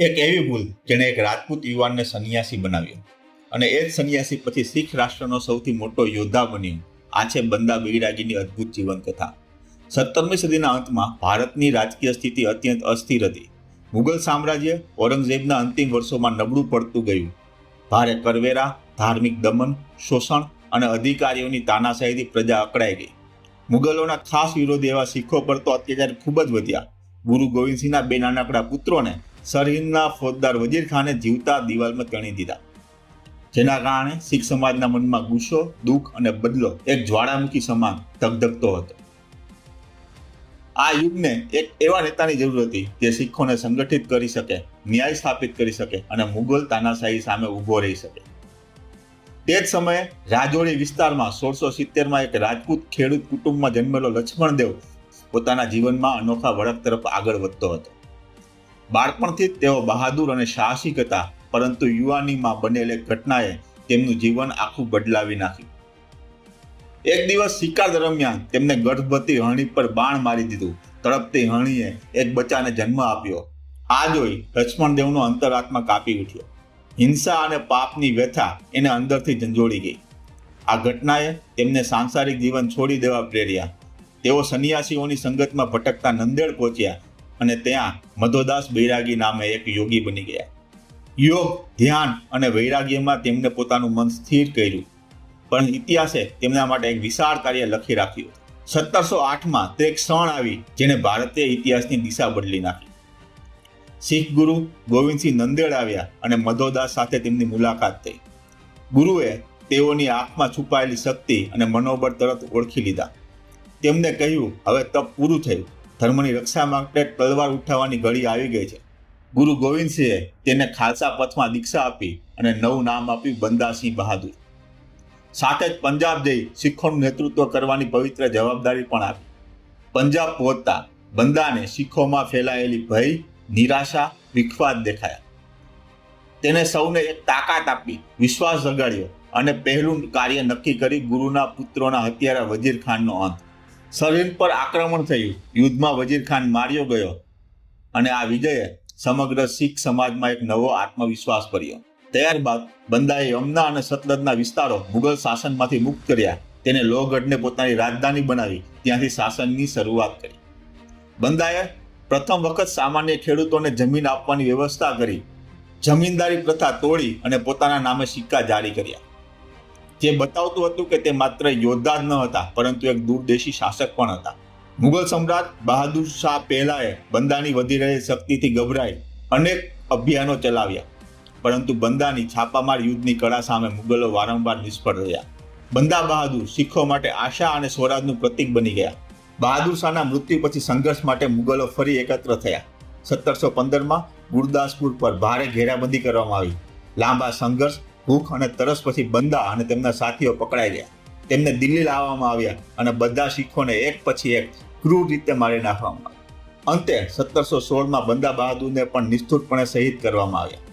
એક એવી ભૂલ જેણે એક રાજપૂત યુવાનને સંન્યાસી બનાવ્યો. અને એ જ સંન્યાસી પછી શીખ રાષ્ટ્રનો સૌથી મોટો યોદ્ધા બન્યો. આ છે બંદા બૈરાગીની અદ્ભુત જીવન કથા સત્તરમી સદીના અંતમાં ભારતની રાજકીય સ્થિતિ અત્યંત અસ્થિર હતી. મુગલ સામ્રાજ્ય ઔરંગઝેબના અંતિમ વર્ષોમાં નબળું પડતું ગયું. ભારે કરવેરા, ધાર્મિક દમન, શોષણ અને અધિકારીઓની તાનાશાહીથી પ્રજા અકળાઈ ગઈ. મુગલોના ખાસ વિરોધી એવા શીખો પર તો અત્યાચાર ખૂબ જ વધ્યા. ગુરુ ગોવિંદસિંહના બે નાનકડા પુત્રોને સરહિંદના ફોજદાર વજીર ખાને જીવતા દિવાલમાં તણી દીધા. જેના કારણે શીખ સમાજના મનમાં ગુસ્સો, દુઃખ અને બદલો એક જ્વાળામુખી સમાન ધગધગતો હતો. આ યુગને એક એવા નેતાની જરૂર હતી જે શીખોને સંગઠિત કરી શકે, ન્યાય સ્થાપિત કરી શકે અને મુગલ તાનાશાહી સામે ઊભો રહી શકે. તે જ સમયે રાજોડી વિસ્તારમાં સોળસો સિત્તેરમાં એક રાજપૂત ખેડૂત કુટુંબમાં જન્મેલો લક્ષ્મણદેવ પોતાના જીવનમાં અનોખા વળક તરફ આગળ વધતો હતો. બાળપણથી જ તેઓ બહાદુર અને સાહસિક હતા, પરંતુ યુવાનીમાં બનેલી ઘટનાએ તેમનું જીવન આખું બદલાવી નાખ્યું. એક દિવસ શિકાર દરમિયાન તેમને ગર્ભવતી હણી પર બાણ મારી દીધું. તડપતી હણીએ એક બચ્ચાને જન્મ આપ્યો. આ જોઈ લક્ષ્મણદેવનો અંતરાત્મા કાપી ઉઠ્યો. હિંસા અને પાપની વ્યથા એને અંદરથી ઝંઝોળી ગઈ. આ ઘટનાએ તેમને સાંસારિક જીવન છોડી દેવા પ્રેર્યા. તેઓ સંન્યાસીઓની સંગતમાં ભટકતા નંદેડ પહોંચ્યા અને ત્યાં મધોદાસ બૈરાગી નામે એક યોગી બની ગયા. યોગ, ધ્યાન અને વૈરાગ્યમાં તેમને પોતાનું મન સ્થિર કર્યું. પણ ઇતિહાસે તેમના માટે એક વિશાળ કાર્ય લખી રાખ્યું. સત્તરસો આઠમાં તે એક ક્ષણ આવી જેણે ભારતીય ઇતિહાસની દિશા બદલી નાખી. શીખ ગુરુ ગોવિંદસિંહ નંદેડ આવ્યા અને મધોદાસ સાથે તેમની મુલાકાત થઈ. ગુરુએ તેઓની આંખમાં છુપાયેલી શક્તિ અને મનોબળ તરત ઓળખી લીધા. તેમને કહ્યું, હવે તપ પૂરું થયું. ધર્મની રક્ષા માટે તલવાર ઉઠાવવાની ઘડી આવી ગઈ છે. ગુરુ ગોવિંદસિંહે તેને ખાલસા પથમાં દીક્ષા આપી અને નવું નામ આપ્યું બંદાસિંહ બહાદુર. સાથે જ પંજાબ જઈ શીખોનું નેતૃત્વ કરવાની પવિત્ર જવાબદારી પણ આપી. પંજાબ પહોંચતા બંદાને શીખોમાં ફેલાયેલી ભય, નિરાશા, વિખવાદ દેખાયા. તેને સૌને એક તાકાત આપી, વિશ્વાસ જગાડ્યો અને પહેલું કાર્ય નક્કી કરી ગુરુના પુત્રોના હત્યારા વજીર ખાનનો અંત. સરહિંદ પર આક્રમણ થયું. યુદ્ધમાં વજીર ખાન માર્યો ગયો અને આ વિજયે સમગ્ર શીખ સમાજમાં એક નવો આત્મવિશ્વાસ ભર્યો. ત્યારબાદ બંદાએ યમુના અને સતલજના વિસ્તારો મુગલ શાસનમાંથી મુક્ત કર્યા. તેને લોહગઢને પોતાની રાજધાની બનાવી. ત્યાંથી શાસનની શરૂઆત કરી. બંદાએ પ્રથમ વખત સામાન્ય ખેડૂતોને જમીન આપવાની વ્યવસ્થા કરી. જમીનદારી પ્રથા તોડી અને પોતાના નામે સિક્કા જારી કર્યા. જે બતાવતું હતું કે તે માત્ર યોદ્ધા જ ન હતા, પરંતુ એક દૂરદેશી શાસક પણ હતા. મુગલ સમ્રાટ બહાદુર શાહ પહેલાએ બંદાની વધી રહેલી શક્તિથી ગભરાઈ અનેક અભિયાનો ચલાવ્યા. પરંતુ બંદાની છાપામાર યુદ્ધની કળા સામે મુગલો વારંવાર નિષ્ફળ રહ્યા. બંદા બહાદુર શીખો માટે આશા અને સ્વરાજનું પ્રતીક બની ગયા. બહાદુર શાહના મૃત્યુ પછી સંઘર્ષ માટે મુગલો ફરી એકત્ર થયા. સત્તરસો પંદરમાં ગુરદાસપુર પર ભારે ઘેરાબંધી કરવામાં આવી. લાંબા સંઘર્ષ ભૂખ અને તરસ પછી બંદા અને તેમના સાથીઓ પકડાઈ ગયા. તેમને દિલ્હી લાવવામાં આવ્યા અને બધા શીખોને એક પછી એક ક્રૂર રીતે મારી નાખવામાં આવ્યા. અંતે સત્તરસો સોળમાં બંદા બહાદુરને પણ નિષ્ઠુરપણે શહીદ કરવામાં આવ્યા.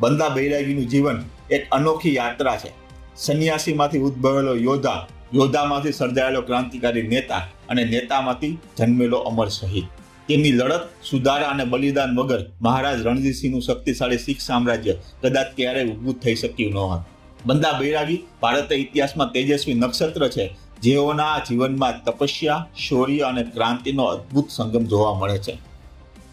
બંદા બૈરાગીનું જીવન એક અનોખી યાત્રા છે. સંન્યાસીમાંથી ઉદ્ભવેલો યોદ્ધા, યોદ્ધામાંથી સર્જાયેલો ક્રાંતિકારી નેતા અને નેતામાંથી જન્મેલો અમર શહીદ. તેમની લડત સુધારા અને બલિદાન વગર મહારાજ રણજીતસિંહનું શક્તિશાળી શીખ સામ્રાજ્ય કદાચ ક્યારેય ઉદભૂત થઈ શક્યું ન હતું. બંદા બૈરાગી, ભારત ઇતિહાસમાં તેજસ્વી નક્ષત્ર છે, જેઓના જીવનમાં તપસ્યા, શૌર્ય અને ક્રાંતિનો અદ્ભુત સંગમ જોવા મળે છે.